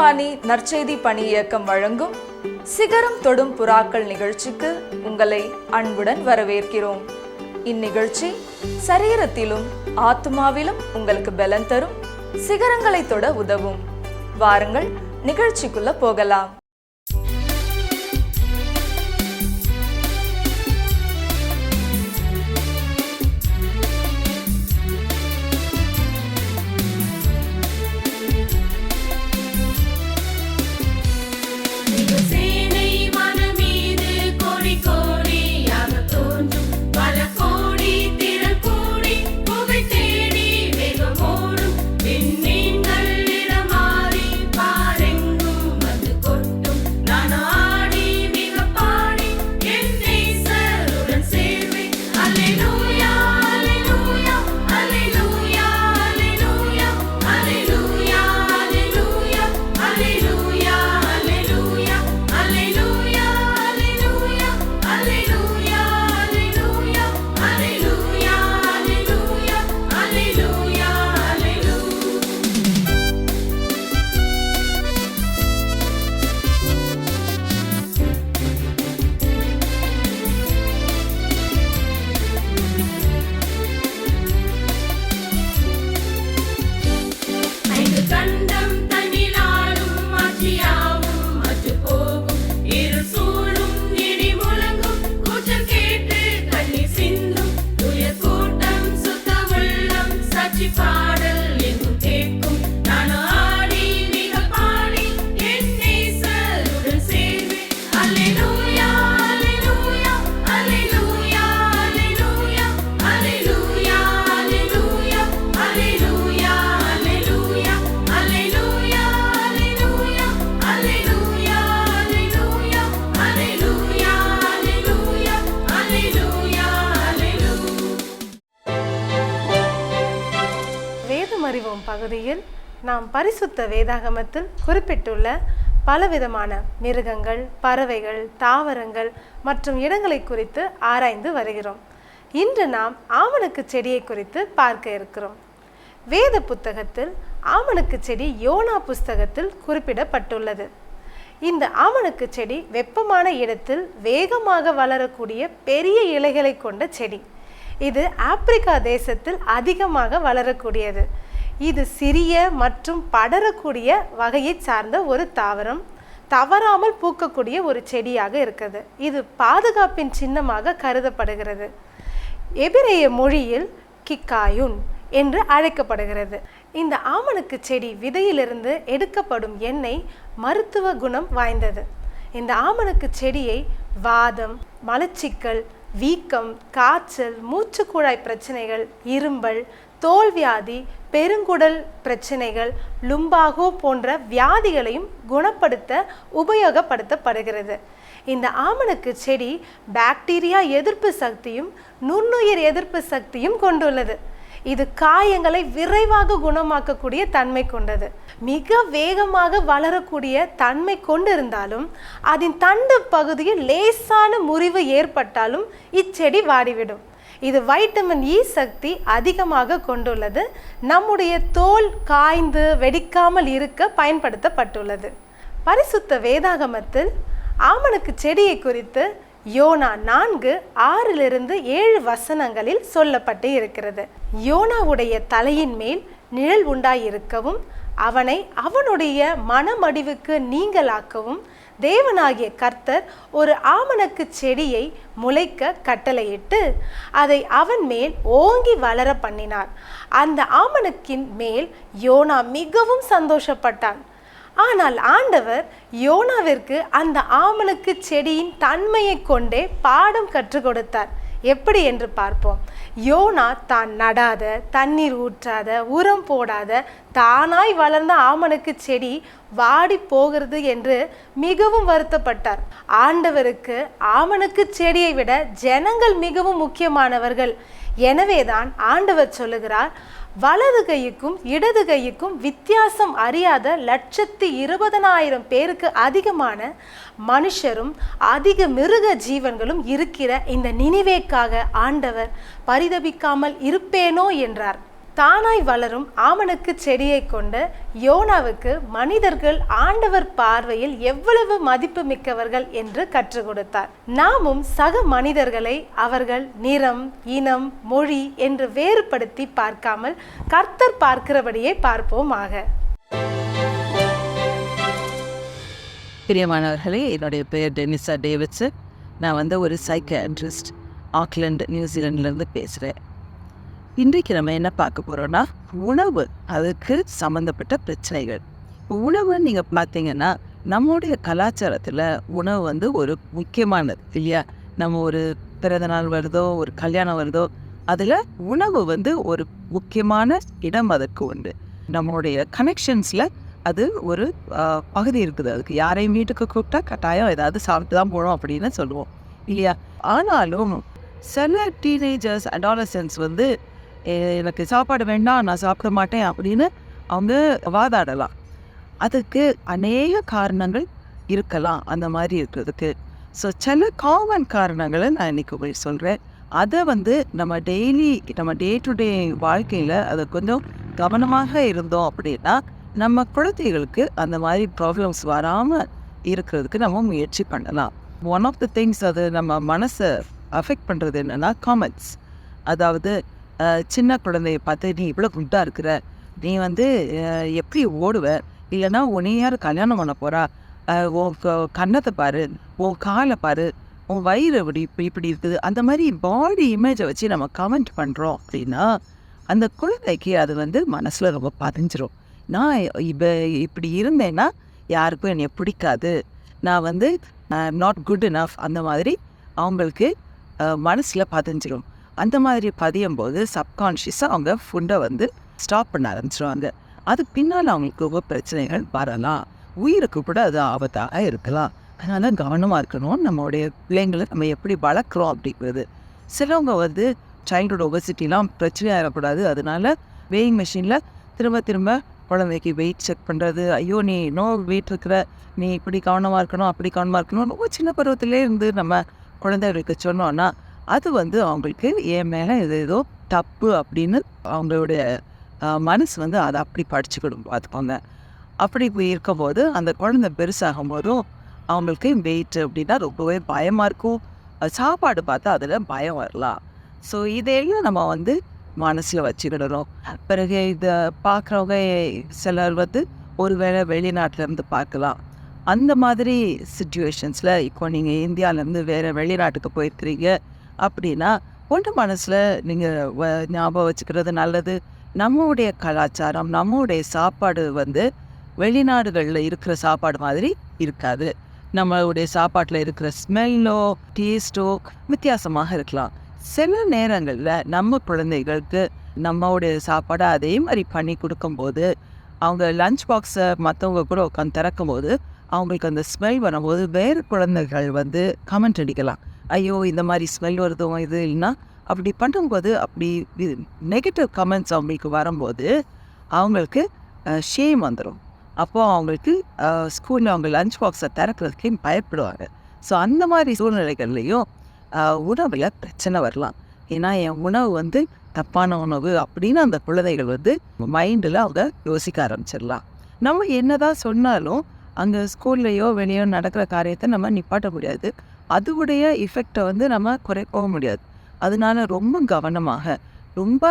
விஸ்வவாணி நற்செய்தி பணி இயக்கம் வழங்கும் சிகரம் தொடும் புறாக்கள் நிகழ்ச்சிக்கு உங்களை அன்புடன் வரவேற்கிறோம். இந்நிகழ்ச்சி சரீரத்திலும் ஆத்மாவிலும் உங்களுக்கு பலன் தரும். சிகரங்களை தொட உதவும். வாருங்கள் நிகழ்ச்சிக்குள்ள போகலாம். பகுதியில் நாம் பரிசுத்த வேதாகமத்தில் குறிப்பிட்டுள்ள பலவிதமான மிருகங்கள் பறவைகள் தாவரங்கள் மற்றும் இடங்களை குறித்து ஆராய்ந்து வருகிறோம். இன்று நாம் ஆமணக்கு செடியை குறித்து பார்க்க இருக்கிறோம். வேத புத்தகத்தில் ஆமணக்கு செடி யோனா புஸ்தகத்தில் குறிப்பிடப்பட்டுள்ளது. இந்த ஆமணக்கு செடி வெப்பமான இடத்தில் வேகமாக வளரக்கூடிய பெரிய இலைகளை கொண்ட செடி. இது ஆப்பிரிக்கா தேசத்தில் அதிகமாக வளரக்கூடியது. இது சிறிய மற்றும் படரக்கூடிய வகையை சார்ந்த ஒரு தாவரம். தவறாமல் பூக்கக்கூடிய ஒரு செடியாக இருக்குது இது பாதுகாப்பின் சின்னமாக கருதப்படுகிறது. எபிரேய மொழியில் கிக்காயுன் என்று அழைக்கப்படுகிறது. இந்த ஆமணக்கு செடி விதையிலிருந்து எடுக்கப்படும் எண்ணெய் மருத்துவ குணம் வாய்ந்தது. இந்த ஆமணக்கு செடியை வாதம் மலச்சிக்கல் வீக்கம் காய்ச்சல் மூச்சுக்குழாய் பிரச்சனைகள் இரும்பல் தோல்வியாதி பெருங்குடல் பிரச்சனைகள் லும்பாகோ போன்ற வியாதிகளையும் குணப்படுத்த உபயோகப்படுத்தப்படுகிறது. இந்த ஆமணக்கு செடி பாக்டீரியா எதிர்ப்பு சக்தியும் நுண்ணுயிர் எதிர்ப்பு சக்தியும் கொண்டுள்ளது. இது காயங்களை விரைவாக குணமாக்கக்கூடிய தன்மை கொண்டது. மிக வேகமாக வளரக்கூடிய தன்மை கொண்டிருந்தாலும் அதன் தண்டு பகுதியில் லேசான முறிவு ஏற்பட்டாலும் இச்செடி வாடிவிடும். இது வைட்டமின் இ e சக்தி அதிகமாக கொண்டுள்ளது. நம்முடைய தோல் காய்ந்து வெடிக்காமல் இருக்க பயன்படுத்தப்பட்டுள்ளது. பரிசுத்த வேதாகமத்தில் ஆமணக்கு செடியை குறித்து யோனா நான்கு ஆறிலிருந்து ஏழு வசனங்களில் சொல்லப்பட்டு இருக்கிறது. யோனாவுடைய தலையின் மேல் நிழல் உண்டாயிருக்கவும் அவனை அவனுடைய மனமடிவுக்கு நீங்களாக்கவும் தேவனாகிய கர்த்தர் ஒரு ஆமணக்கு செடியை முளைக்க கட்டளையிட்டு அதை அவன் மேல் ஓங்கி வளர பண்ணினார். அந்த ஆமணக்கின் மேல் யோனா மிகவும் சந்தோஷப்பட்டான். ஆனால் ஆண்டவர் யோனாவிற்கு அந்த ஆமணக்கு செடியின் தன்மையை கொண்டே பாடம் கற்றுக் கொடுத்தார். எப்படி என்று பார்ப்போம். யோனா தான் நடாத தண்ணீர் ஊற்றாத உரம் போடாத தானாய் வளர்ந்த ஆமனுக்கு செடி வாடி போகிறது என்று மிகவும் வருத்தப்பட்டார். ஆண்டவருக்கு ஆமனுக்கு செடியை விட ஜனங்கள் மிகவும் முக்கியமானவர்கள். எனவேதான் ஆண்டவர் சொல்லுகிறார் வலது கைக்கும் இடது கைக்கும் வித்தியாசம் அறியாத லட்சத்தி இருபதனாயிரம் பேருக்கு அதிகமான மனுஷரும் அதிக மிருக ஜீவன்களும் இருக்கிற இந்த நினைவேக்காக ஆண்டவர் பரிதபிக்காமல் இருப்பேனோ என்றார். தானாய் வளரும் ஆமணக்கு செடியை கொண்ட யோனாவுக்கு மனிதர்கள் ஆண்டவர் பார்வையில் எவ்வளவு மதிப்பு மிக்கவர்கள் என்று கற்றுக் கொடுத்தார். நாமும் சக மனிதர்களை அவர்கள் நிறம் இனம் மொழி என்று வேறுபடுத்தி பார்க்காமல் கர்த்தர் பார்க்கிறபடியே பார்ப்போமாக. பிரியமானவர்களே என்னுடைய பெயர் டெனிசா டேவிட்ஸு நான் வந்து ஒரு சைக்கியாட்ரிஸ்ட் ஆக்லாந்து நியூசிலாண்ட்லேருந்து பேசுகிறேன் இன்றைக்கு நம்ம என்ன பார்க்க போகிறோன்னா உணவு. அதுக்கு சம்மந்தப்பட்ட பிரச்சனைகள். உணவு நீங்கள் பார்த்தீங்கன்னா நம்முடைய கலாச்சாரத்தில் உணவு வந்து ஒரு முக்கியமானது இல்லையா? நம்ம ஒரு பிறந்தநாள் வருதோ ஒரு கல்யாணம் வருதோ அதில் உணவு வந்து ஒரு முக்கியமான இடம் அதற்கு உண்டு. நம்மளுடைய கனெக்ஷன்ஸில் அது ஒரு பகுதி இருக்குது. அதுக்கு யாரையும் வீட்டுக்கு கூப்பிட்டா கட்டாயம் ஏதாவது சாப்பிட்டு தான் போகணும் அப்படின்னு சொல்லுவோம் இல்லையா? ஆனாலும் சில டீனேஜர்ஸ் அடாலசன்ஸ் வந்து எனக்கு சாப்பாடு வேண்டாம் நான் சாப்பிட மாட்டேன் அப்படின்னு அவங்க வாதாடலாம். அதுக்கு அநேக காரணங்கள் இருக்கலாம் அந்த மாதிரி இருக்கிறதுக்கு. ஸோ சில காமன் காரணங்களை நான் இன்னைக்கு உங்களுக்கு சொல்கிறேன் அதை வந்து நம்ம டெய்லி நம்ம டே டு டே வாழ்க்கையில் அதை கொஞ்சம் கவனமாக இருந்தோம் அப்படின்னா நம்ம குழந்தைகளுக்கு அந்த மாதிரி ப்ராப்ளம்ஸ் வராமல் இருக்கிறதுக்கு நம்ம முயற்சி பண்ணலாம். ஒன் ஆஃப் த திங்ஸ் அது நம்ம மனசை அஃபெக்ட் பண்ணுறது என்னென்னா காமெண்ட்ஸ் அதாவது சின்ன குழந்தைய பார்த்து நீ இவ்வளோ குட்டாக இருக்கிற. நீ வந்து எப்படி ஓடுவ? இல்லைன்னா உன்னை யார் கல்யாணம் பண்ண போகிறா உன் கன்னத்தை பாரு. உன் காலை பாரு. உன் வயிறு இப்படி இப்படி இப்படி இருக்குது. அந்த மாதிரி பாடி இமேஜை வச்சு நம்ம கமெண்ட் பண்ணுறோம் அப்படின்னா அந்த குழந்தைக்கு அது வந்து மனசில் ரொம்ப பதிஞ்சிரும். நான் இப்போ இப்படி இருந்தேன்னா யாருக்கும் என்னை பிடிக்காது. நான் வந்து நாட் குட் இனஃப் அந்த மாதிரி அவங்களுக்கு மனசில் பதிஞ்சிரும். அந்த மாதிரி பதியும் போது சப்கான்ஷியஸாக அவங்க ஃபுட்டை வந்து ஸ்டாப் பண்ண ஆரம்பிச்சிருவாங்க. அது பின்னால் அவங்களுக்கு ரொம்ப பிரச்சனைகள் வரலாம். உயிருக்கு கூட அது ஆபத்தாக இருக்கலாம். அதனால் கவனமாக இருக்கணும் நம்மளுடைய பிள்ளைங்களை நம்ம எப்படி வளர்க்குறோம் அப்படிங்கிறது. சிலவங்க வந்து சைல்டுஹுட் ஒபசிட்டிலாம் பிரச்சனை ஆகக்கூடாது அதனால வெயிங் மிஷினில் திரும்ப திரும்ப குழந்தைக்கு வெயிட் செக் பண்ணுறது ஐயோ நீ இன்னும் வெயிட் இருக்கிற. நீ இப்படி கவனமாக இருக்கணும் அப்படி கவனமாக இருக்கணும் ரொம்ப சின்ன பருவத்திலே இருந்து நம்ம குழந்தைகளுக்கு சொன்னோன்னா அது வந்து அவங்களுக்கு என் மேலே இது ஏதோ தப்பு அப்படின்னு அவங்களுடைய மனசு வந்து அதை அப்படி படிச்சுக்கிடும் பார்த்துக்கோங்க. அப்படி இருக்கும்போது அந்த குழந்தை பெருசாகும் போதும் அவங்களுக்கு வெயிட் அப்படின்னா ரொம்பவே பயமாக இருக்கும். சாப்பாடு பார்த்தா அதில் பயம் வரலாம். ஸோ இதையெல்லாம் நம்ம வந்து மனசில் வச்சுக்கிடணும். பிறகு இதை பார்க்குறவங்க சிலர் வந்து ஒருவேளை வெளிநாட்டிலேருந்து பார்க்கலாம். அந்த மாதிரி சுச்சுவேஷன்ஸில் இப்போ நீங்கள் இந்தியாவிலேருந்து வேறு வெளிநாட்டுக்கு போயிருக்கிறீங்க. அப்படின்னா ஒன்று மனசில் நீங்கள் ஞாபகம் வச்சுக்கிறது நல்லது. நம்மளுடைய கலாச்சாரம் நம்மளுடைய சாப்பாடு வந்து வெளிநாடுகளில் இருக்கிற சாப்பாடு மாதிரி இருக்காது. நம்மளுடைய சாப்பாட்டில் இருக்கிற ஸ்மெல்லோ டேஸ்ட்டோ வித்தியாசமாக இருக்கலாம். சில நேரங்களில் நம்ம குழந்தைகளுக்கு நம்மளுடைய சாப்பாடை அதே மாதிரி பண்ணி கொடுக்கும்போது அவங்க லஞ்ச் பாக்ஸை மற்றவங்க கூட உட்காந்து திறக்கும்போது அவங்களுக்கு அந்த ஸ்மெல் வரும்போது வேறு குழந்தைகள் வந்து கமெண்ட் அடிக்கலாம். ஐயோ இந்த மாதிரி ஸ்மெல் வருதோ இது இல்லைன்னா அப்படி பண்ணும்போது அப்படி நெகட்டிவ் கமெண்ட்ஸ் அவங்களுக்கு வரும்போது அவங்களுக்கு ஷேம் வந்துடும் அப்போது அவங்களுக்கு ஸ்கூலில் அவங்க லஞ்ச் பாக்ஸை திறக்கிறதுக்கே பயப்படுவாங்க. ஸோ அந்த மாதிரி சூழ்நிலைகள்லையும் உணவில் பிரச்சனை வரலாம். ஏன்னா என் உணவு வந்து தப்பான உணவு அப்படின்னு அந்த குழந்தைகள் வந்து மைண்டில் அவங்க யோசிக்க ஆரம்பிச்சிடலாம். நம்ம என்னதான் சொன்னாலும் அங்கே ஸ்கூல்லையோ வெளியோ நடக்கிற காரியத்தை நம்ம நிப்பாட்ட முடியாது. அதுவுடைய இஃபெக்டை வந்து நம்ம குறைக்கவும் முடியாது. அதனால ரொம்ப கவனமாக ரொம்ப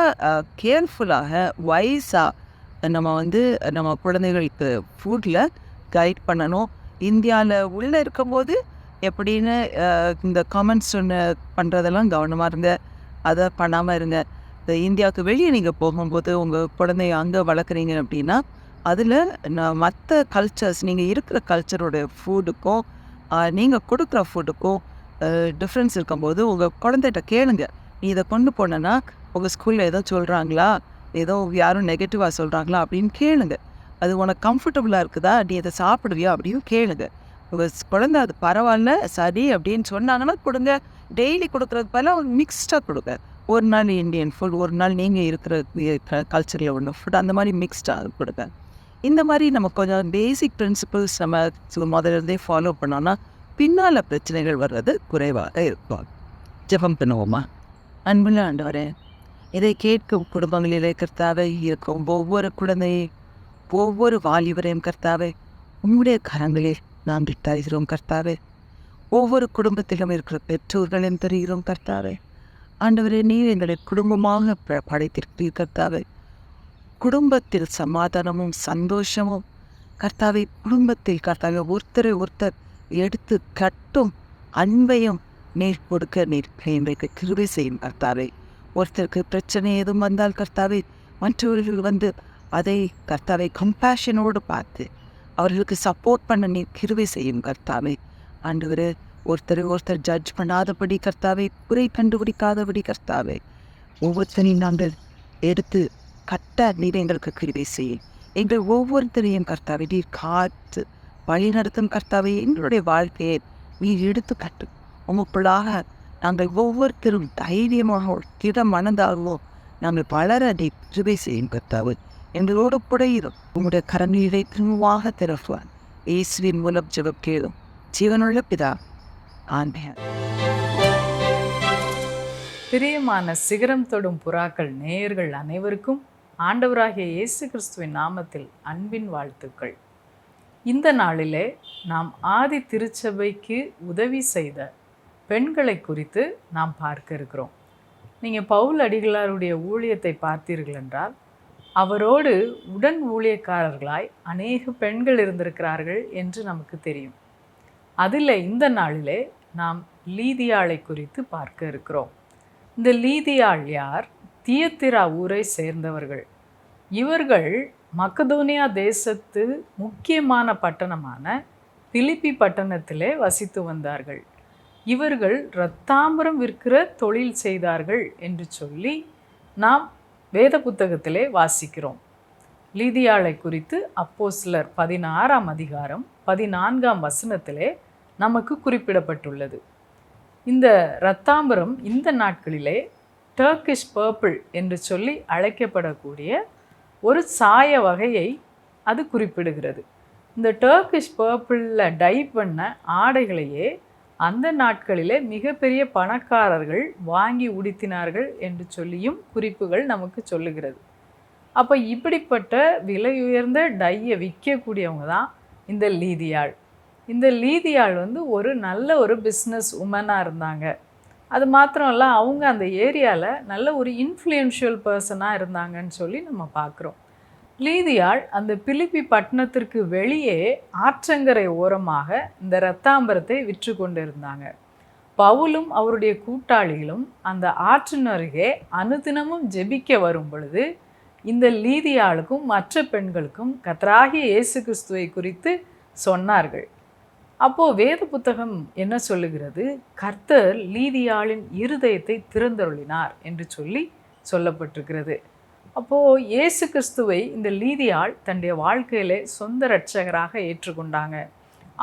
கேர்ஃபுல்லாக வைஸாக நம்ம வந்து நம்ம குழந்தைகளுக்கு ஃபுட்டில் கைட் பண்ணணும். இந்தியாவில் உள்ளே இருக்கும்போது எப்படின்னு இந்த காமெண்ட்ஸ் ஒன்று பண்ணுறதெல்லாம் கவனமாக இருங்க. அதை பண்ணாமல் இருங்க. இந்த இந்தியாவுக்கு வெளியே நீங்கள் போகும்போது உங்கள் குழந்தைய அங்கே வளர்க்குறீங்க அப்படின்னா அதில் நான் மற்ற கல்ச்சர்ஸ் நீங்கள் இருக்கிற கல்ச்சரோட ஃபுட்டுக்கும் நீங்கள் கொடுக்குற ஃபுட்டுக்கும் டிஃப்ரென்ஸ் இருக்கும்போது உங்கள் குழந்தைகிட்ட கேளுங்க. நீ இதை கொண்டு போனேன்னா உங்கள் ஸ்கூலில் ஏதோ சொல்கிறாங்களா ஏதோ யாரும் நெகட்டிவாக சொல்கிறாங்களா அப்படின்னு கேளுங்க. அது உனக்கு கம்ஃபர்டபுளாக இருக்குதா? நீ இதை சாப்பிடுவியா? அப்படின்னு கேளுங்க. உங்கள் குழந்தை அது பரவாயில்ல சரி அப்படின்னு சொன்னாங்கன்னா கொடுங்க. டெய்லி கொடுக்குறது பதிலாக ஒரு மிக்ஸ்டாக கொடுங்க. ஒரு நாள் இந்தியன் ஃபுட் ஒரு நாள் நீங்கள் இருக்கிற கல்ச்சரில் ஒன்று ஃபுட் அந்த மாதிரி மிக்ஸ்டாக கொடுங்க. இந்த மாதிரி நம்ம கொஞ்சம் பேசிக் பிரின்சிபல்ஸ் நம்ம முதலிருந்தே இருந்தே ஃபாலோ பண்ணோன்னா பின்னால் பிரச்சனைகள் வர்றது குறைவாக இருக்கும். ஜெபம் பண்ணுவோமா? அன்புள்ள ஆண்டவரே இதை கேட்கும் குடும்பங்களிலே கர்த்தாவே இருக்கும் ஒவ்வொரு குழந்தையை ஒவ்வொரு வாலிபரையும் கர்த்தாவே உங்களுடைய கரங்களில் நாம் விட்டாகிறோம் கர்த்தாவே. ஒவ்வொரு குடும்பத்திலும் இருக்கிற பெற்றோர்களையும் தெரிகிறோம் கர்த்தாவே. ஆண்டவரே நீர் எங்களை குடும்பமாக ப- படைத்திருக்கிறீர் கர்த்தாவே. குடும்பத்தில் சமாதானமும் சந்தோஷமும் கர்த்தாவை குடும்பத்தில் கர்த்தாவை ஒருத்தரை ஒருத்தர் எடுத்து கட்டும் அன்பையும் நீர் கொடுக்க நீர் எங்களுக்கு கிருபை செய்யும் கர்த்தாவை. ஒருத்தருக்கு பிரச்சனை எதுவும் வந்தால் கர்த்தாவை மற்றவர்கள் வந்து அதை கர்த்தாவை கம்பேஷனோடு பார்த்து அவர்களுக்கு சப்போர்ட் பண்ண நீர் கிருவை செய்யும் கர்த்தாவை. ஆண்டவரே ஒருத்தரை ஒருத்தர் ஜட்ஜ் பண்ணாதபடி கர்த்தாவை குறை கண்டுபிடிக்காதபடி கர்த்தாவை. ஒவ்வொருத்தரையும் நாங்கள் எடுத்து கட்ட நீர் எங்களுக்கு கிருபை செய்யும் எங்கள் ஒவ்வொருத்தரையும் கர்த்தாவை நீர் காத்து வழிநடத்தும் கர்த்தாவை கர்த்தாவே எங்களுடைய வாழ்க்கையை நீர் எடுத்து கட்டு. உமக்குள்ளாக நாங்கள் ஒவ்வொருத்தரும் தைரியமாக திட மனதாகவோ நாங்கள் வளர நீ கிருபை செய்யும் கர்த்தாவு. எங்களோடு புடையிடும் உங்களுடைய கரநீரை திரும்பமாக திறப்புவான் இயேசுவின் மூலம் ஜெபம் கேளும். ஜீவனுள்ள பிதா ஆண்டேன் பிரியமான சிகரம் தொடும் புறாக்கள் நேயர்கள் அனைவருக்கும் ஆண்டவராகிய இயேசு கிறிஸ்துவின் நாமத்தில் அன்பின் வாழ்த்துக்கள். இந்த நாளிலே நாம் ஆதி திருச்சபைக்கு உதவி செய்த பெண்களை குறித்து நாம் பார்க்க இருக்கிறோம். நீங்கள் பவுல் அடிகளாருடைய ஊழியத்தை பார்த்தீர்கள் என்றால் அவரோடு உடன் ஊழியக்காரர்களாய் அநேக பெண்கள் இருந்திருக்கிறார்கள் என்று நமக்கு தெரியும். அதில் இந்த நாளிலே நாம் லீதியாளை குறித்து பார்க்க இருக்கிறோம். இந்த லீதியாள் யார்? தியத்திரா ஊரை சேர்ந்தவர்கள். இவர்கள் மக்கதோனியா தேசத்து முக்கியமான பட்டணமான பிலிப்பி பட்டணத்திலே வசித்து வந்தார்கள். இவர்கள் இரத்தாம்பரம் விற்கிற தொழில் செய்தார்கள் என்று சொல்லி நாம் வேத புத்தகத்திலே வாசிக்கிறோம். லீதியாளை குறித்து அப்போஸ்லர் பதினாறாம் அதிகாரம் பதினான்காம் வசனத்திலே நமக்கு குறிப்பிடப்பட்டுள்ளது. இந்த இரத்தாம்பரம் இந்த நாட்களிலே டர்க்கிஷ் பர்பிள் என்று சொல்லி அழைக்கப்படக்கூடிய ஒரு சாய வகையை அது குறிப்பிடுகிறது. இந்த டர்க்கிஷ் பர்பிளில் டை பண்ண ஆடைகளையே அந்த நாட்களிலே மிகப்பெரிய பணக்காரர்கள் வாங்கி உடுத்தினார்கள் என்று சொல்லியும் குறிப்புகள் நமக்கு சொல்லுகிறது. அப்போ இப்படிப்பட்ட விலை உயர்ந்த டையை விற்கக்கூடியவங்க தான் இந்த லீதியாள். இந்த லீதியாள் வந்து ஒரு நல்ல ஒரு பிஸ்னஸ் உமனாக இருந்தாங்க. அது மாத்திரம் இல்லை அவங்க அந்த ஏரியாவில் நல்ல ஒரு இன்ஃப்ளூயன்ஷியல் பர்சனாக இருந்தாங்கன்னு சொல்லி நம்ம பார்க்குறோம் லீதியாள் அந்த பிலிப்பி பட்டணத்திற்கு வெளியே ஆற்றங்கரை ஓரமாக இந்த ரத்தாம்பரத்தை விற்று கொண்டு இருந்தாங்க பவுலும் அவருடைய கூட்டாளிகளும் அந்த ஆற்றின் அருகே அனுதினமும் ஜெபிக்க வரும் பொழுது இந்த லீதியாளுக்கும் மற்ற பெண்களுக்கும் கத்ராகி இயேசு கிறிஸ்துவை குறித்து சொன்னார்கள். அப்போது வேத புத்தகம் என்ன சொல்லுகிறது? கர்த்தர் லீதியாளின் இருதயத்தை திறந்தருளினார் என்று சொல்லி சொல்லப்பட்டிருக்கிறது. அப்போது இயேசு கிறிஸ்துவை இந்த லீதியாள் தன்னுடைய வாழ்க்கையிலே சொந்த ரட்சகராக ஏற்றுக்கொண்டாங்க.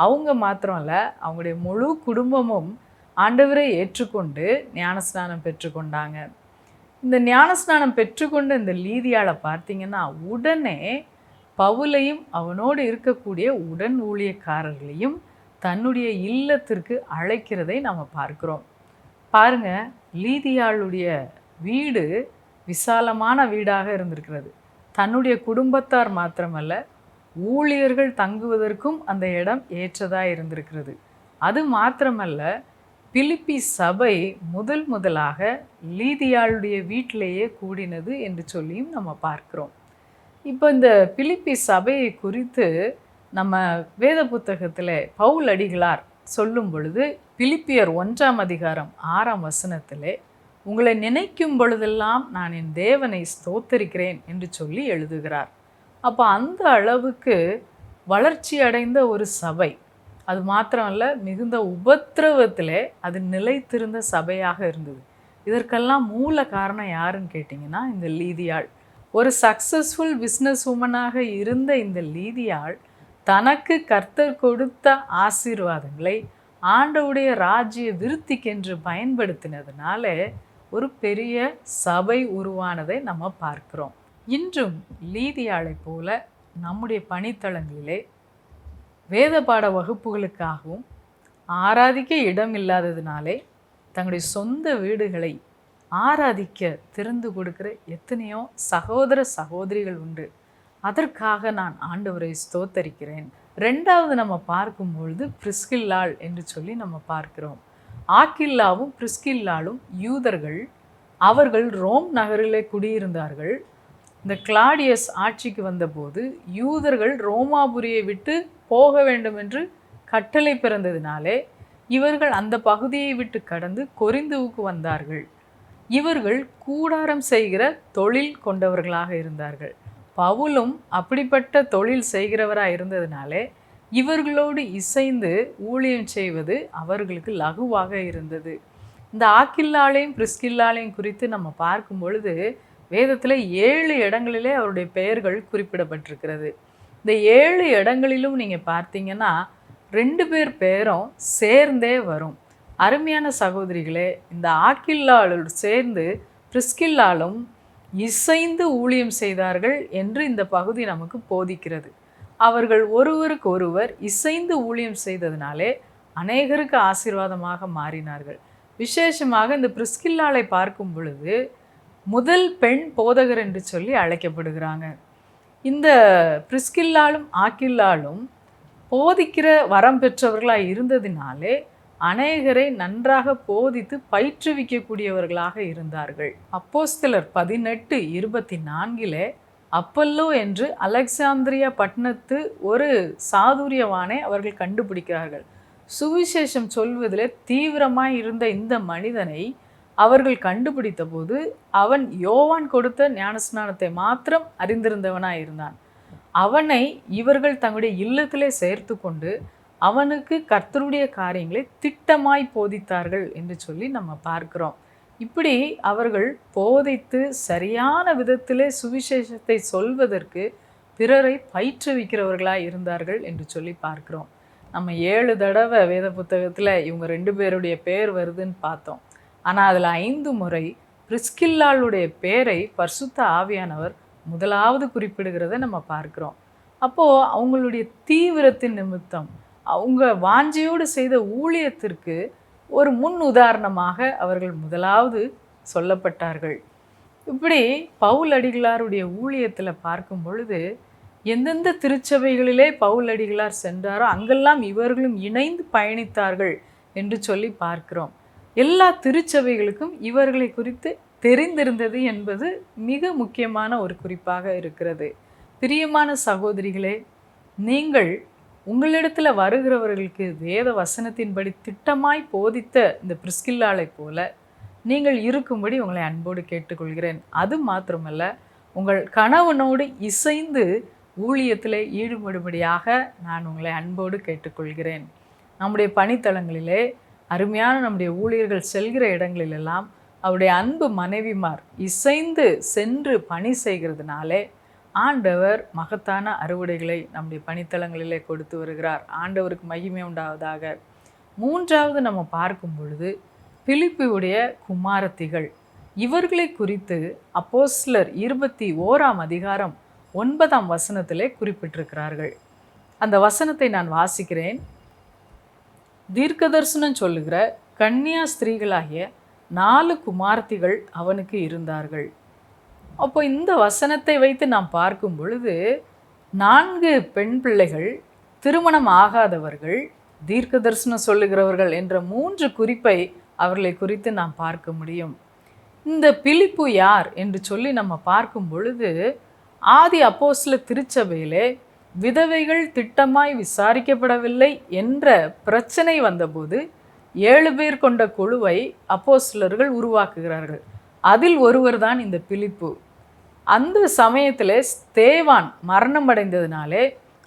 அவங்க மாத்திரம் இல்லை அவங்களுடைய முழு குடும்பமும் ஆண்டவரை ஏற்றுக்கொண்டு ஞானஸ்நானம் பெற்றுக்கொண்டாங்க. இந்த ஞானஸ்நானம் பெற்றுக்கொண்ட இந்த லீதியாளை பார்த்தீங்கன்னா உடனே பவுலையும் அவனோடு இருக்கக்கூடிய உடன் ஊழியக்காரர்களையும் தன்னுடைய இல்லத்திற்கு அழைக்கிறதை நம்ம பார்க்கிறோம். பாருங்க லீதியாளுடைய வீடு விசாலமான வீடாக இருந்திருக்கிறது. தன்னுடைய குடும்பத்தார் மாத்திரமல்ல ஊழியர்கள் தங்குவதற்கும் அந்த இடம் ஏற்றதாக இருந்திருக்கிறது. அது மாத்திரமல்ல பிலிப்பி சபை முதல் முதலாக லீதியாளுடைய வீட்டிலேயே கூடினது என்று சொல்லியும் நம்ம பார்க்கிறோம். இப்போ இந்த பிலிப்பி சபையை குறித்து நம்ம வேத புத்தகத்தில் பவுல் அடிகளார் சொல்லும் பொழுது பிலிப்பியர் ஒன்றாம் அதிகாரம் ஆறாம் வசனத்திலே உங்களை நினைக்கும் பொழுதெல்லாம் நான் என் தேவனை ஸ்தோத்தரிக்கிறேன் என்று சொல்லி எழுதுகிறார். அப்போ அந்த அளவுக்கு வளர்ச்சி அடைந்த ஒரு சபை அது மாத்திரமல்ல மிகுந்த உபத்திரவத்தில் அது நிலைத்திருந்த சபையாக இருந்தது. இதற்கெல்லாம் மூல காரணம் யாருன்னு கேட்டிங்கன்னா இந்த லீதியாள். ஒரு சக்ஸஸ்ஃபுல் பிஸ்னஸ் உமனாக இருந்த இந்த லீதியாள் தனக்கு கர்த்தர் கொடுத்த ஆசீர்வாதங்களை ஆண்டவுடைய ராஜ்ய விருத்திக்கென்று பயன்படுத்தினதுனால ஒரு பெரிய சபை உருவானதை நம்ம பார்க்கிறோம். இன்றும் லீதியாளை போல நம்முடைய பணித்தளங்களிலே வேத பாட வகுப்புகளுக்காகவும் ஆராதிக்க இடம் இல்லாததினாலே தங்களுடைய சொந்த வீடுகளை ஆராதிக்க திறந்து கொடுக்கிற எத்தனையோ சகோதர சகோதரிகள் உண்டு. அதற்காக நான் ஆண்டவரை ஸ்தோத்தரிக்கிறேன். ரெண்டாவது நம்ம பார்க்கும் பொழுது பிரிஸ்கில்லாள் என்று சொல்லி நம்ம பார்க்கிறோம். ஆக்கில்லாவும் பிரிஸ்கில்லாலும் யூதர்கள் அவர்கள் ரோம் நகரிலே குடியிருந்தார்கள். இந்த கிளாடியஸ் ஆட்சிக்கு வந்தபோது யூதர்கள் ரோமாபுரியை விட்டு போக வேண்டும் என்று கட்டளை பிறந்ததினாலே இவர்கள் அந்த பகுதியை விட்டு கடந்து கொரிந்துவுக்கு வந்தார்கள். இவர்கள் கூடாரம் செய்கிற தொழில் கொண்டவர்களாக இருந்தார்கள். பவுலும் அப்படிப்பட்ட தொழில் செய்கிறவராக இருந்ததினாலே இவர்களோடு இசைந்து ஊழியம் செய்வது அவர்களுக்கு லகுவாக இருந்தது. இந்த ஆக்கில்லாலையும் பிரிஸ்கில்லாலையும் குறித்து நம்ம பார்க்கும் பொழுது வேதத்தில் ஏழு இடங்களிலே அவருடைய பெயர்கள் குறிப்பிடப்பட்டிருக்கிறது. இந்த ஏழு இடங்களிலும் நீங்கள் பார்த்தீங்கன்னா ரெண்டு பேர் பெயரும் சேர்ந்தே வரும். அருமையான சகோதரிகளே இந்த ஆக்கில்லாளோடு சேர்ந்து பிரிஸ்கில்லாலும் இசைந்து ஊழியம் செய்தார்கள் என்று இந்த பகுதி நமக்கு போதிக்கிறது. அவர்கள் ஒருவருக்கு ஒருவர் இசைந்து ஊழியம் செய்ததினாலே அநேகருக்கு ஆசீர்வாதமாக மாறினார்கள். விசேஷமாக இந்த பிரிஸ்கில்லாலை பார்க்கும் பொழுது முதல் பெண் போதகர் என்று சொல்லி அழைக்கப்படுகிறாங்க. இந்த பிரிஸ்கில்லாலும் ஆக்கில்லாலும் போதிக்கிற வரம் பெற்றவர்களாக இருந்ததினாலே அநேகரை நன்றாக போதித்து பயிற்றுவிக்கக்கூடியவர்களாக இருந்தார்கள். அப்போஸ்தலர் பதினெட்டு இருபத்தி நான்கிலே அப்பல்லோ என்று அலெக்சாந்திரியா பட்டணத்து ஒரு சாதுரியவானை அவர்கள் கண்டுபிடிக்கிறார்கள். சுவிசேஷம் சொல்வதில் தீவிரமாய் இருந்த இந்த மனிதனை அவர்கள் கண்டுபிடித்த போது அவன் யோவான் கொடுத்த ஞானஸ்நானத்தை மாத்திரம் அறிந்திருந்தவனாய் இருந்தான். அவனை இவர்கள் தங்களுடைய இல்லத்திலே சேர்த்து கொண்டு அவனுக்கு கர்த்தருடைய காரியங்களை திட்டமாய் போதித்தார்கள் என்று சொல்லி நம்ம பார்க்கிறோம். இப்படி அவர்கள் போதித்து சரியான விதத்திலே சுவிசேஷத்தை சொல்வதற்கு பிறரை பயிற்றுவிக்கிறவர்களாக இருந்தார்கள் என்று சொல்லி பார்க்கிறோம். நம்ம ஏழு தடவை வேத புத்தகத்தில் இவங்க ரெண்டு பேருடைய பேர் வருதுன்னு பார்த்தோம். ஆனால் அதில் ஐந்து முறை பிரிஸ்கில்லாளுடைய பேரை பர்சுத்த ஆவியானவர் முதலாவது குறிப்பிடுகிறத நம்ம பார்க்குறோம். அப்போது அவங்களுடைய தீவிரத்தின் நிமித்தம் அவங்க வாஞ்சியோடு செய்த ஊழியத்திற்கு ஒரு முன் உதாரணமாக அவர்கள் முதலாவது சொல்லப்பட்டார்கள். இப்படி பவுல் அடிகளாருடைய ஊழியத்தில் பார்க்கும் பொழுது எந்தெந்த திருச்சபைகளிலே பவுல் அடிகளார் சென்றாரோ அங்கெல்லாம் இவர்களும் இணைந்து பயணித்தார்கள் என்று சொல்லி பார்க்கிறோம். எல்லா திருச்சபைகளுக்கும் இவர்களை குறித்து தெரிந்திருந்தது என்பது மிக முக்கியமான ஒரு குறிப்பாக இருக்கிறது. பிரியமான சகோதரிகளே நீங்கள் உங்களிடத்தில் வருகிறவர்களுக்கு வேத வசனத்தின்படி திட்டமாய் போதித்த இந்த பிரிஸ்கில்லாளை போல நீங்கள் இருக்கும்படி உங்களை அன்போடு கேட்டுக்கொள்கிறேன். அது மாத்திரமல்ல உங்கள் கணவனோடு இசைந்து ஊழியத்தில் ஈடுபடும்படியாக நான் உங்களை அன்போடு கேட்டுக்கொள்கிறேன். நம்முடைய பணித்தளங்களிலே அருமையான நம்முடைய ஊழியர்கள் செல்கிற இடங்களிலெல்லாம் அவருடைய அன்பு மனைவிமார் இசைந்து சென்று பணி செய்கிறதுனாலே ஆண்டவர் மகத்தான அறுவடைகளை நம்முடைய பணித்தளங்களிலே கொடுத்து வருகிறார். ஆண்டவருக்கு மகிமை உண்டாவதாக. மூன்றாவது நம்ம பார்க்கும் பொழுது பிலிப்புடைய குமாரத்திகள். இவர்களை குறித்து அப்போஸ்லர் இருபத்தி ஓராம் அதிகாரம் ஒன்பதாம் வசனத்திலே குறிப்பிட்டிருக்கிறார்கள். அந்த வசனத்தை நான் வாசிக்கிறேன். தீர்க்கதர்சனம் சொல்லுகிற கன்னியா ஸ்திரீகளாகிய நாலு குமாரத்திகள் அவனுக்கு இருந்தார்கள். அப்போ இந்த வசனத்தை வைத்து நாம் பார்க்கும் பொழுது நான்கு பெண் பிள்ளைகள் திருமணம் ஆகாதவர்கள் தீர்க்க தரிசனம் சொல்லுகிறவர்கள் என்ற மூன்று குறிப்பை அவர்களை குறித்து நாம் பார்க்க முடியும். இந்த பிலிப்பு யார் என்று சொல்லி நம்ம பார்க்கும் பொழுது ஆதி அப்போஸ்ல திருச்சபையிலே விதவைகள் திட்டமாய் விசாரிக்கப்படவில்லை என்ற பிரச்சனை வந்தபோது ஏழு பேர் கொண்ட குழுவை அப்போஸ்லர்கள் உருவாக்குகிறார்கள். அதில் ஒருவர் தான் இந்த பிலிப்பு. அந்த சமயத்தில் ஸ்தேவான் மரணம் அடைந்ததுனாலே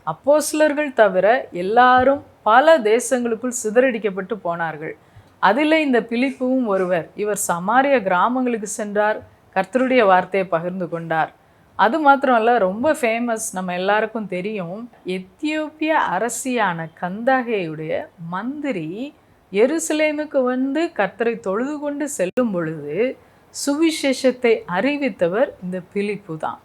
அப்போஸ்லர்கள் தவிர எல்லாரும் பல தேசங்களுக்குள் சிதறடிக்கப்பட்டு போனார்கள். அதில் இந்த பிலிப்புவும் ஒருவர் இவர் சமாரிய கிராமங்களுக்கு சென்றார் கர்த்தருடைய வார்த்தையை பகிர்ந்து கொண்டார். அது மாத்திரமல்ல ரொம்ப ஃபேமஸ் நம்ம எல்லாருக்கும் தெரியும். எத்தியோப்பிய அரசியான கந்தகையுடைய மந்திரி எருசலேமுக்கு வந்து கர்த்தரை தொழுது கொண்டு செல்லும் பொழுது சுவிசேஷத்தை அறிவித்தவர் இந்த பிலிப்பு தான்.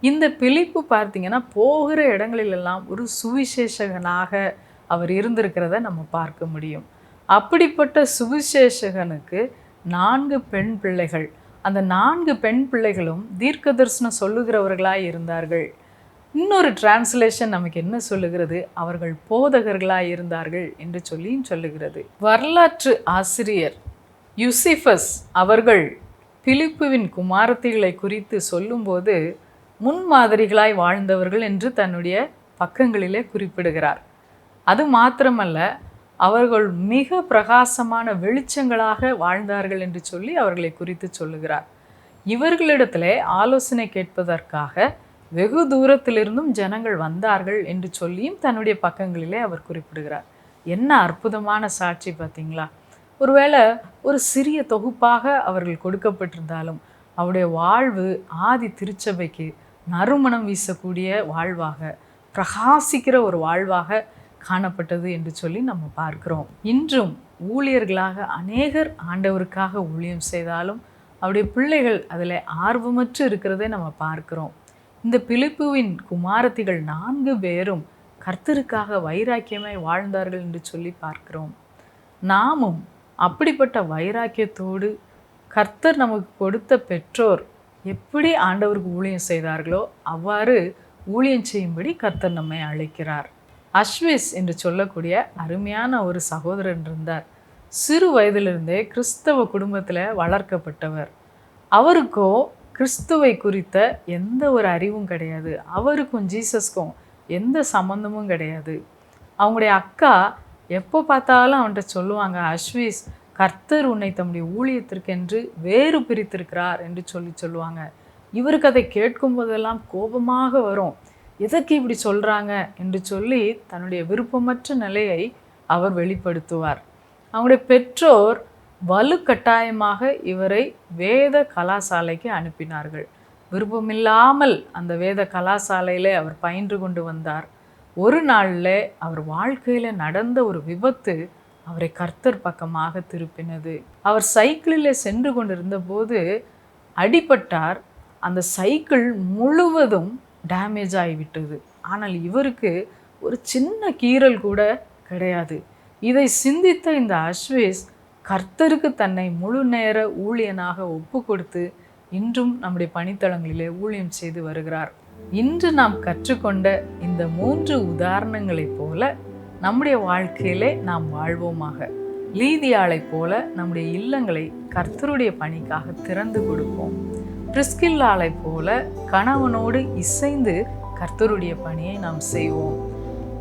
இந்த பிலிப்பு பார்த்திங்கன்னா போகிற இடங்களிலெல்லாம் ஒரு சுவிசேஷகனாக அவர் இருந்திருக்கிறத நம்ம பார்க்க முடியும். அப்படிப்பட்ட சுவிசேஷகனுக்கு நான்கு பெண் பிள்ளைகள். அந்த நான்கு பெண் பிள்ளைகளும் தீர்க்க தரிசனம் சொல்லுகிறவர்களாய் இருந்தார்கள். இன்னொரு டிரான்ஸ்லேஷன் நமக்கு என்ன சொல்லுகிறது? அவர்கள் போதகர்களாய் இருந்தார்கள் என்று சொல்லியும் சொல்லுகிறது. வரலாற்று ஆசிரியர் யுசிஃபஸ் அவர்கள் பிலிப்புவின் குமாரத்திகளை குறித்து சொல்லும்போது முன்மாதிரிகளாய் வாழ்ந்தவர்கள் என்று தன்னுடைய பக்கங்களிலே குறிப்பிடுகிறார். அது மாத்திரமல்ல அவர்கள் மிக பிரகாசமான வெளிச்சங்களாக வாழ்ந்தார்கள் என்று சொல்லி அவர்களை குறித்து சொல்லுகிறார். இவர்களிடத்திலே ஆலோசனை கேட்பதற்காக வெகு தூரத்திலிருந்தும் ஜனங்கள் வந்தார்கள் என்று சொல்லியும் தன்னுடைய பக்கங்களிலே அவர் குறிப்பிடுகிறார். என்ன அற்புதமான சாட்சி பார்த்தீங்களா? ஒருவேளை ஒரு சிறிய தொகுப்பாக அவர்கள் கொடுக்கப்பட்டிருந்தாலும் அவருடைய வாழ்வு ஆதி திருச்சபைக்கு நறுமணம் வீசக்கூடிய வாழ்வாக பிரகாசிக்கிற ஒரு வாழ்வாக காணப்பட்டது என்று சொல்லி நம்ம பார்க்கிறோம். இன்றும் ஊழியர்களாக அநேகர் ஆண்டவருக்காக ஊழியம் செய்தாலும் அவருடைய பிள்ளைகள் அதில் ஆர்வமற்று இருக்கிறதை நம்ம பார்க்கிறோம். இந்த பிலிப்புவின் குமாரத்திகள் நான்கு பேரும் கர்த்தருக்காக வைராக்கியமாய் வாழ்ந்தார்கள் என்று சொல்லி பார்க்கிறோம். நாமும் அப்படிப்பட்ட வைராக்கியத்தோடு கர்த்தர் நமக்கு கொடுத்த பெற்றோர் எப்படி ஆண்டவருக்கு ஊழியம் செய்தார்களோ அவ்வாறு ஊழியம் செய்யும்படி கர்த்தர் நம்மை அழைக்கிறார். அஸ்விஸ் என்று சொல்லக்கூடிய அருமையான ஒரு சகோதரன் இருந்தார். சிறு வயதிலிருந்தே கிறிஸ்தவ குடும்பத்தில் வளர்க்கப்பட்டவர். அவருக்கோ கிறிஸ்துவை குறித்த எந்த ஒரு அறிவும் கிடையாது. அவருக்கும் ஜீசஸ்க்கும் எந்த சம்மந்தமும் கிடையாது. அவங்களுடைய அக்கா எப்போ பார்த்தாலும் அவன்கிட்ட சொல்லுவாங்க அஸ்விஸ் கர்த்தர் உன்னை தம்முடைய ஊழியத்திற்கென்று வேறு பிரித்திருக்கிறார் என்று சொல்லி சொல்லுவாங்க. இவருக்கு அதை கேட்கும் போதெல்லாம் கோபமாக வரும். எதற்கு இப்படி சொல்கிறாங்க என்று சொல்லி தன்னுடைய விருப்பமற்ற நிலையை அவர் வெளிப்படுத்துவார். அவங்களுடைய பெற்றோர் வலுக்கட்டாயமாக இவரை வேத கலாசாலைக்கு அனுப்பினார்கள். விருப்பமில்லாமல் அந்த வேத கலாசாலையிலே அவர் பயின்று கொண்டு வந்தார். ஒரு நாளில் அவர் வாழ்க்கையில் நடந்த ஒரு விபத்து அவரை கர்த்தர் பக்கமாக திருப்பினது. அவர் சைக்கிளில் சென்று கொண்டிருந்த போது அடிபட்டார். அந்த சைக்கிள் முழுவதும் டேமேஜ் ஆகிவிட்டது. ஆனால் இவருக்கு ஒரு சின்ன கீறல் கூட கிடையாது. இதை சிந்தித்த இந்த அஸ்வேஸ் கர்த்தருக்கு தன்னை முழு நேர ஊழியனாக ஒப்பு கொடுத்து இன்றும் நம்முடைய பணித்தளங்களிலே ஊழியம் செய்து வருகிறார். இன்று நாம் கற்றுக்கொண்ட இந்த மூன்று உதாரணங்களைப் போல நம்முடைய வாழ்க்கையிலே நாம் வாழ்வோமாக. லீதியாளைப் போல நம்முடைய இல்லங்களை கர்த்தருடைய பணிக்காக திறந்து கொடுப்போம். பிரிஸ்கில்லாளைப் போல கணவனோடு இசைந்து கர்த்தருடைய பணியை நாம் செய்வோம்.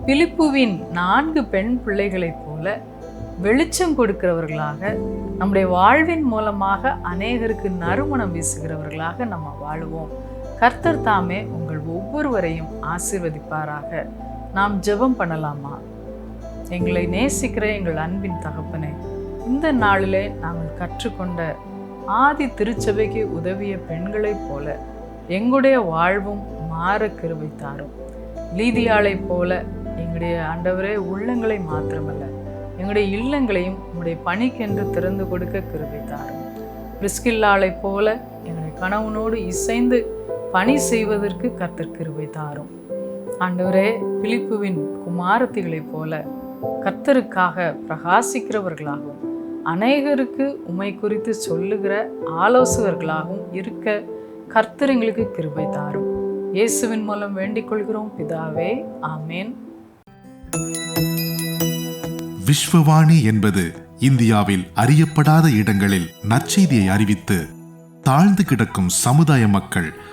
பிலிப்புவின் நான்கு பெண் பிள்ளைகளைப் போல வெளிச்சம் கொடுக்கிறவர்களாக நம்முடைய வாழ்வின் மூலமாக அநேகருக்கு நறுமணம் வீசுகிறவர்களாக நம்ம வாழுவோம். கர்த்தர் தாமே ஒவ்வொருவரையும் ஆசிர்வதிப்பாராக. நாம் ஜெபம் பண்ணலாமா? எங்களை நேசிக்கிற எங்கள் அன்பின் தகப்பனே இந்த நாளிலே நாங்கள் கற்றுக்கொண்ட ஆதி திருச்சபைக்கு உதவிய பெண்களைப் போல எங்களுடைய வாழ்வும் மாற கிருவை தாரும். லீதியாளைப் போல எங்களுடைய ஆண்டவரே உள்ளங்களை மாத்திரமல்ல எங்களுடைய இல்லங்களையும் உங்களுடைய பணிக்கென்று திறந்து கொடுக்க கிருவை தாரும். பிரிஸ்கில்லாளைப் போல எங்களுடைய கணவனோடு இசைந்து பணி செய்வதற்கு கர்த்தர் தாரும். ஆண்டவரே பிலிப்புவின் குமாரத்திகளைப் போல கர்த்தருக்காக பிரகாசிக்கிறவர்களாகவும் அநேகருக்கு உமை குறித்து சொல்லுகிற ஆலோசகர்களாகவும் இருக்க கர்த்தர் எங்களுக்கு கிருபை தாரும். இயேசுவின் மூலம் வேண்டிக் கொள்கிறோம். பிதாவே ஆமேன். விஸ்வவாணி என்பது இந்தியாவில் அறியப்படாத இடங்களில் நற்செய்தியை அறிவித்து தாழ்ந்து கிடக்கும் சமுதாய மக்கள்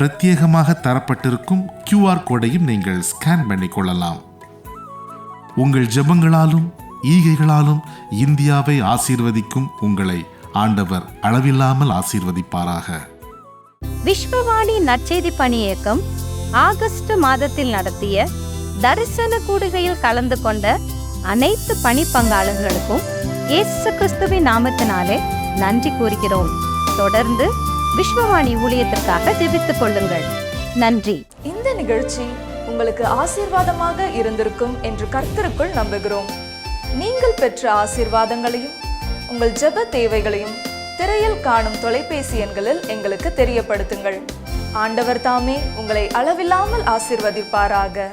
பிரத்யேகமாக தரப்பட்டிருக்கும் கியூஆர் கோடையும் நீங்கள் ஸ்கேன் பண்ணிக்கொள்ளலாம். உங்கள் ஜெபங்களாலும் ஈகைகளாலும் இந்தியாவை ஆசீர்வதிக்கும் உங்களை ஆண்டவர் அளவில்லாமல் ஆசீர்வதிப்பாராக. விஸ்வவாணி நற்செய்தி பணி இயக்கம் ஆகஸ்ட் மாதத்தில் நடத்திய தரிசன கூடுகையில் கலந்து கொண்ட அனைத்து பணி பங்காளர்களுக்கும் இயேசு கிறிஸ்துவின் நாமத்தினாலே நன்றி கூறுகிறோம். தொடர்ந்து விஸ்வவாணி ஊழியத்திற்காக தெரிவித்துக் கொள்ளுங்கள். நன்றி. இந்த நிகழ்ச்சி உங்களுக்கு ஆசீர்வாதமாக இருந்திருக்கும் என்று கர்த்தருக்குள் நம்புகிறோம். நீங்கள் பெற்ற ஆசீர்வாதங்களையும் உங்கள் ஜெப தேவைகளையும் திரையில் காணும் தொலைபேசி எண்களில் எங்களுக்கு தெரியப்படுத்துங்கள். ஆண்டவர் தாமே உங்களை அளவில்லாமல் ஆசீர்வதிப்பாராக.